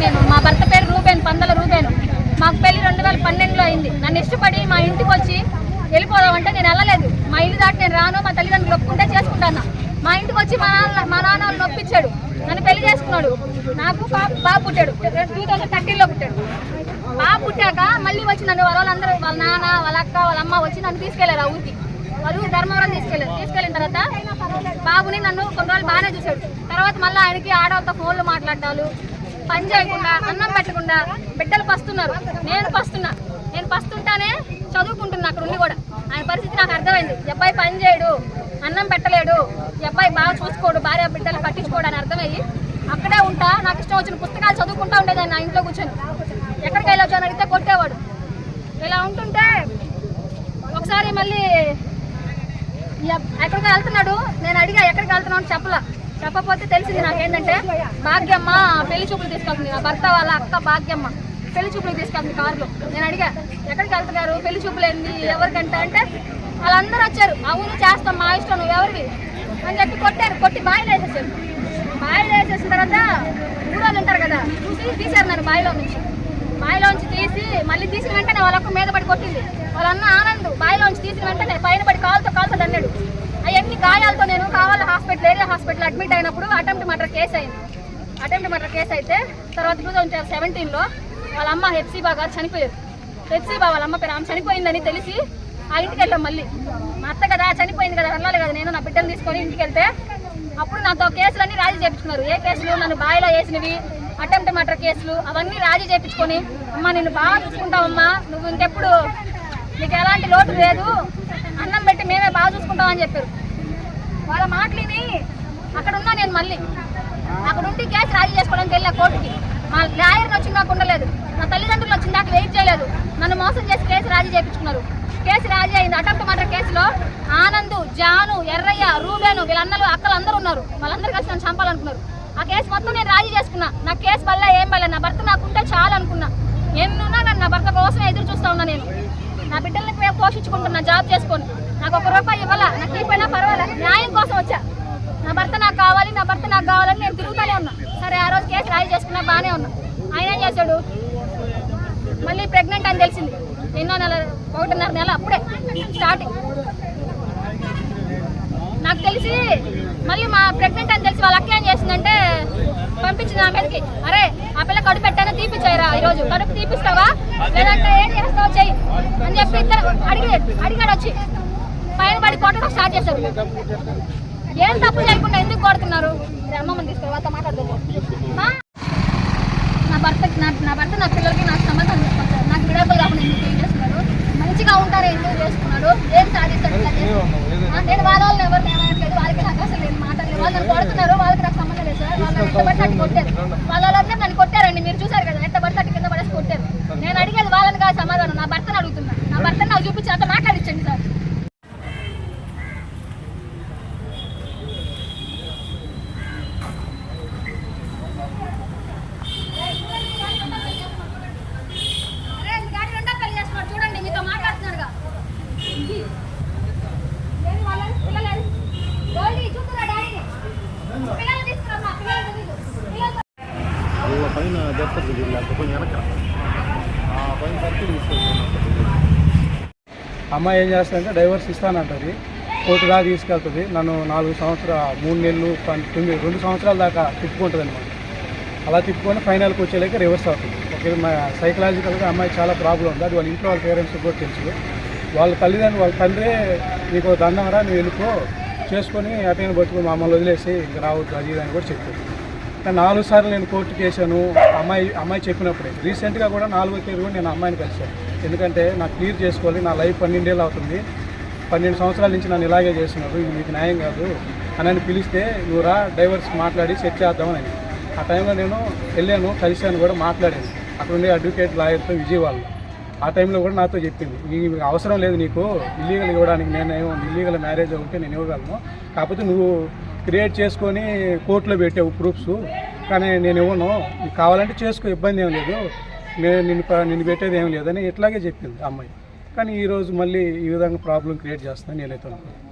నేను మా భర్త పేరు రూబేన్ పందల రూబేన్. మాకు పెళ్ళి రెండు వేల పన్నెండులో అయింది. నన్ను ఇష్టపడి మా ఇంటికి వచ్చి వెళ్ళిపోదామంటే నేను వెళ్ళలేదు. మా ఇల్లు దాటి నేను రాను మా తల్లిదండ్రులు ఒప్పుకుంటే చేసుకుంటాను. మా ఇంటికి వచ్చి మా నాన్న మా నాన్న వాళ్ళు నొప్పించాడు. నన్ను పెళ్ళి చేసుకున్నాడు. నాకు పాప- బాబు పుట్టాడు. టూ థౌసండ్ థర్టీన్లో పుట్టాడు. బాబు పుట్టాక మళ్ళీ వచ్చి నన్ను వాళ్ళందరూ వాళ్ళ నాన్న వాళ్ళ అక్క వాళ్ళ అమ్మ వచ్చి నన్ను తీసుకెళ్ళారు ఆ ఊరికి. వాళ్ళు ధర్మవరం తీసుకెళ్ళారు. తీసుకెళ్ళిన తర్వాత బాబుని నన్ను కొన్ని రోజులు బాగానే చూశాడు. తర్వాత మళ్ళీ ఆయనకి ఆడవాళ్ళతో ఫోన్లు మాట్లాడాలు పని చేయకుండా అన్నం పెట్టకుండా బిడ్డలు పస్తున్నారు. నేను పస్తున్నా. నేను పస్తుంటానే చదువుకుంటున్నా అక్కడ ఉండి కూడా. ఆయన పరిస్థితి నాకు అర్థమైంది. అబ్బాయి పని చేయడు అన్నం పెట్టలేడు అబ్బాయి బాగా చూసుకోడు భార్య బిడ్డలు పట్టించుకోడు అని అర్థమయ్యి అక్కడే ఉంటా. నాకు ఇష్టం వచ్చిన పుస్తకాలు చదువుకుంటా ఉండేదాన్ని నా ఇంట్లో కూర్చొని. ఎక్కడికి వెళ్ళొచ్చు అని అడిగితే కొట్టేవాడు. ఇలా ఉంటుంటే ఒకసారి మళ్ళీ ఎక్కడికి వెళ్తున్నాడు? నేను అడిగా ఎక్కడికి వెళ్తున్నావు చెప్పలా. చెప్పకపోతే తెలిసింది నాకేంటంటే భాగ్యమ్మ పెళ్ళి చూపులు తీసుకెళ్తుంది నా భర్త వాళ్ళ అక్క భాగ్యమ్మ. పెళ్ళి చూపులు తీసుకెళ్తుంది కారులో. నేను అడిగా ఎక్కడికి వెళ్తున్నారు? పెళ్ళి చూపులు ఏంది? ఎవరికంటే? అంటే వాళ్ళందరూ వచ్చారు. అవును చేస్తాం మా ఇష్టం నువ్వు ఎవరివి? అని చెప్పి కొట్టారు. కొట్టి బాయిలు వేసేసారు. బాయిలు వేసేసిన తర్వాత ఊరోళ్ళు ఉంటారు కదా చూసి తీశారు నన్ను బాయిలో నుంచి. మళ్ళీ తీసిన వెంటనే వాళ్ళ మీద పడి కొట్టింది. వాళ్ళన్న ఆనంద్ బాయిలోంచి తీసిన వెంటనే పైన పడి కాలుతో కాలుతో దన్నాడు అవన్నీ గాయాలతో నేను కావాలి హాస్పిటల్ ఏరియా హాస్పిటల్ అడ్మిట్ అయినప్పుడు అటెంప్ట్ మర్డర్ కేసు అయింది. అటెంప్ట్ మర్డర్ కేసు అయితే తర్వాత టూ థౌసండ్ సెవెంటీన్లో వాళ్ళ అమ్మ హెప్సీబా గారు చనిపోయారు. హెప్సీబా వాళ్ళ అమ్మ పేరు ఆమె చనిపోయిందని తెలిసి ఆ ఇంటికి వెళ్ళాం మళ్ళీ. మా అత్త కదా చనిపోయింది కదా వెళ్ళాలి కదా నేను నా బిడ్డను తీసుకొని ఇంటికి వెళ్తే అప్పుడు నాతో కేసులన్నీ రాజీ చేయించుకున్నారు. ఏ కేసులు? నన్ను బాయిలో వేసినవి అటెంప్ట్ మర్డర్ కేసులు అవన్నీ రాజీ చేయించుకొని అమ్మ నేను బాగా చూసుకుంటావమ్మా నువ్వు ఇంకెప్పుడు నీకు ఎలాంటి లోటు లేదు అన్నం పెట్టి మేమే బాగా చూసుకుంటామని చెప్పారు. వాళ్ళ మాటలిని అక్కడ ఉన్నా నేను మళ్ళీ. అక్కడ ఉండి కేసు రాజీ చేసుకోవడానికి వెళ్ళా కోర్టుకి. మా లాయర్ని వచ్చిన దాకా ఉండలేదు. నా తల్లిదండ్రులు వచ్చిన దాకా వెయిట్ చేయలేదు. నన్ను మోసం చేసి కేసు రాజీ చేయించుకున్నారు కేసు రాజీ అయింది. అటెంప్ట్ మర్డర్ కేసులో ఆనంద్ జాను రూబేను వీళ్ళందరూ అక్కలు అందరూ ఉన్నారు. వాళ్ళందరూ కలిసి నన్ను చంపాలనుకున్నారు. ఆ కేసు మొత్తం నేను రాజీ చేసుకున్నా. నా కేసు వల్ల ఏం వల్ల? నా భర్త నాకుంటే చాలు అనుకున్నా ఎన్నున్నా కానీ నా భర్త కోసం ఎదురు చూస్తా ఉన్నా నేను. నా బిడ్డల్ని పోషించుకుంటున్నా జాబ్ చేసుకొని. నాకు ఒక రూపాయి ఇవ్వాలా? నాకు ఇవ్వైనా పర్వాలేదు న్యాయం కోసం వచ్చా. నా భర్త నాకు కావాలి నా భర్త నాకు కావాలని నేను తిరుగుతూనే ఉన్నా. సరే ఆ రోజు కేసు రాజీ చేసుకున్నా బాగానే ఉన్నా. ఆయన ఏం చేశాడు? మళ్ళీ ప్రెగ్నెంట్ అని తెలిసింది. ఎన్నో నెల ఒకటిన్నర నెల అప్పుడే స్టార్టింగ్. నాకు తెలిసి మళ్ళీ మా ప్రెగ్నెంట్ అని తెలిసి వాళ్ళ అక్క ఏం చేసిందంటే పంపించింది నా మీదకి. అరే ఆ పిల్ల కడుపు పెట్టానో తీపిచ్చాయిరా ఈరోజు. కడుపు తీపిస్తావా? లేదంటే ఏం చేస్తావు చెయ్యి అని చెప్పి ఇద్దరు అడిగి అడిగాడు వచ్చి. పైన పడి కొట్టడం స్టార్ట్ చేశారు. ఏం తప్పు చేయకుండా ఎందుకు కొడుతున్నారు? అమ్మమ్మని తీసుకో వాళ్ళతో నా భర్తకి నా నా భర్త నా పిల్లలకి నాకు సంబంధం తీసుకొచ్చారు నాకు విడాకులు కాకుండా ఎందుకు ఏం చేస్తున్నారు? మంచిగా ఉంటారు ఎందుకు చేసుకున్నాడు ఏం సాధిస్తాడు? నేను వాళ్ళ వాళ్ళని ఎవరు వాళ్ళకి నాకు అసలు నేను మాట్లాడలేదు. వాళ్ళు కొడుతున్నారు వాళ్ళకి నాకు సంబంధం లేదు సార్ వాళ్ళు నన్ను ఎట్ట పడితే అట్ట కొట్టారు వాళ్ళ వాళ్ళందరూ నన్ను కొట్టారండి మీరు చూసారు కదా ఎట్ట పడితే అట్ట కింద పడేసి కొట్టారు నేను అడిగేది వాళ్ళని కాదు సమాధానం నా భర్తను అడుగుతున్నా నా భర్తను నాకు చూపించి నాతో మాట్లాడించండి సార్ అరే, ఈ గాడి రెండో పెళ్ళి చేస్తున్నాడు చూడండి మీతో మాట్లాడుతున్నాడుగా ఏం వాళ్ళని పిల్లలు గోల్డీ చూస్తున్నా డాడీని పిల్లలు తీసుకురమ్మా పిల్లలు తెలీదు పిల్లలు ఇవ్వ పైన దెబ్బకి వెళ్ళాక కొంచెం వెనక ఆ పైన సర్కిల్ తీసుకెళ్తాను అమ్మాయి ఏం చేస్తుందంటే డైవర్స్ ఇస్తానంటుంది. కోర్టు దాకా తీసుకెళ్తుంది. నన్ను నాలుగు సంవత్సరాలు మూడు నెలలు తొమ్మిది రెండు సంవత్సరాల దాకా తిప్పుకుంటుంది అనమాట అలా తిప్పుకొని ఫైనల్కి వచ్చేలాక రివర్స్ అవుతుంది. ఒకవేళ మా సైకలాజికల్గా అమ్మాయి చాలా ప్రాబ్లం ఉంది. అది వాళ్ళ ఇంట్లో వాళ్ళ పేరెంట్స్కి కూడా తెలుసు. వాళ్ళ తల్లిదండ్రులు వాళ్ళ తండ్రే నీకు దండంరా నువ్వు వెళ్ళిపో. చేసుకొని అటైన పట్టుకుని మమ్మల్ని వదిలేసి ఇంక రావద్దు. అది అని కూడా చెప్పారు. కానీ నాలుగు సార్లు నేను కోర్టుకి వేసాను అమ్మాయి అమ్మాయి చెప్పినప్పుడే. రీసెంట్గా కూడా నాలుగో తేదీ కూడా నేను అమ్మాయిని కలిశాను. ఎందుకంటే నాకు క్లియర్ చేసుకోవాలి నా లైఫ్ పన్నెండేళ్ళు అవుతుంది. పన్నెండు సంవత్సరాల నుంచి నన్ను ఇలాగే చేస్తున్నారు ఇది మీకు న్యాయం కాదు. అని అని పిలిస్తే నువ్వు రా డైవర్స్ మాట్లాడి సెట్ చేద్దామని. ఆ టైంలో నేను వెళ్ళాను కలిశాను కూడా మాట్లాడాను. అక్కడ ఉండే అడ్వకేట్ లాయర్తో విజయవాడలో. ఆ టైంలో కూడా నాతో చెప్పింది ఈ అవసరం లేదు నీకు ఇల్లీగల్ ఇవ్వడానికి నేను ఇల్లీగల్ మ్యారేజ్ ఉంటే నేను ఇవ్వగలను. కాకపోతే నువ్వు క్రియేట్ చేసుకొని కోర్టులో పెట్టావు ప్రూఫ్స్ కానీ నేను ఇవ్వను కావాలంటే చేసుకో ఇబ్బంది ఏం లేదు. నేను నిన్ను నిన్ను పెట్టేది ఏం లేదని ఇట్లాగే చెప్పింది ఆ అమ్మాయి. కానీ ఈరోజు మళ్ళీ ఈ విధంగా ప్రాబ్లం క్రియేట్ చేస్తాను నేనైతే అనుకున్నాను